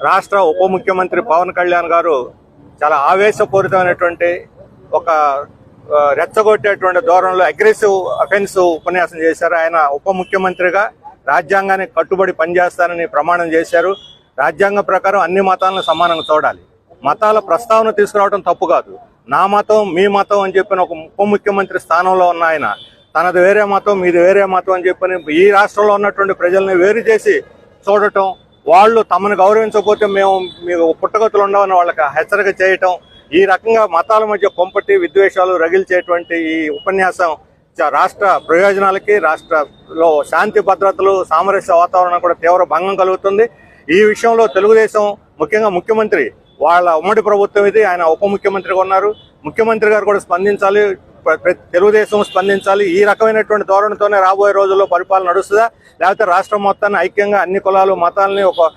రాష్ట్ర ఉప ముఖ్యమంత్రి పవన్ కళ్యాణ్ గారు చాలా ఆవేశపూరితమైనటువంటి ఒక రెచ్చగొట్టేటువంటి ధోరణిలో అగ్రెసివ్ అఫెన్స్ ఉపన్యాసం చేశారు. ఆయన ఉప ముఖ్యమంత్రిగా రాజ్యాంగానికి కట్టుబడి పనిచేస్తానని ప్రమాణం చేశారు. రాజ్యాంగం ప్రకారం అన్ని మతాలను సమానంగా చూడాలి. మతాల ప్రస్తావన తీసుకురావడం తప్పు కాదు. నా మతం మీ మతం అని చెప్పిన ఒక ఉప ముఖ్యమంత్రి స్థానంలో ఉన్న ఆయన తనది వేరే మతం మీది వేరే మతం అని చెప్పని ఈ రాష్ట్రంలో ఉన్నటువంటి ప్రజల్ని వేరు చేసి చూడటం వాళ్ళు తమను గౌరవించకపోతే మేము మీకు పుట్టగతులు ఉండవని వాళ్ళకి హెచ్చరిక చేయటం ఈ రకంగా మతాల మధ్య కొంపటి విద్వేషాలు రగిల్చేటువంటి ఈ ఉపన్యాసం చ- రాష్ట్ర ప్రయోజనాలకి రాష్ట్రలో శాంతి భద్రతలు సామరస్య వాతావరణం కూడా తీవ్ర భంగం కలుగుతుంది. ఈ విషయంలో తెలుగుదేశం ముఖ్యంగా ముఖ్యమంత్రి వాళ్ళ ఉమ్మడి ప్రభుత్వం ఇది ఆయన ఉప ముఖ్యమంత్రిగా ఉన్నారు. ముఖ్యమంత్రి గారు కూడా స్పందించాలి తెలుగుదేశం స్పందించాలి. ఈ రకమైనటువంటి ధోరణితోనే రాబోయే రోజుల్లో పరిపాలన నడుస్తుందా? లేకపోతే రాష్ట్రం మొత్తాన్ని ఐక్యంగా అన్ని కులాలు మతాలని ఒక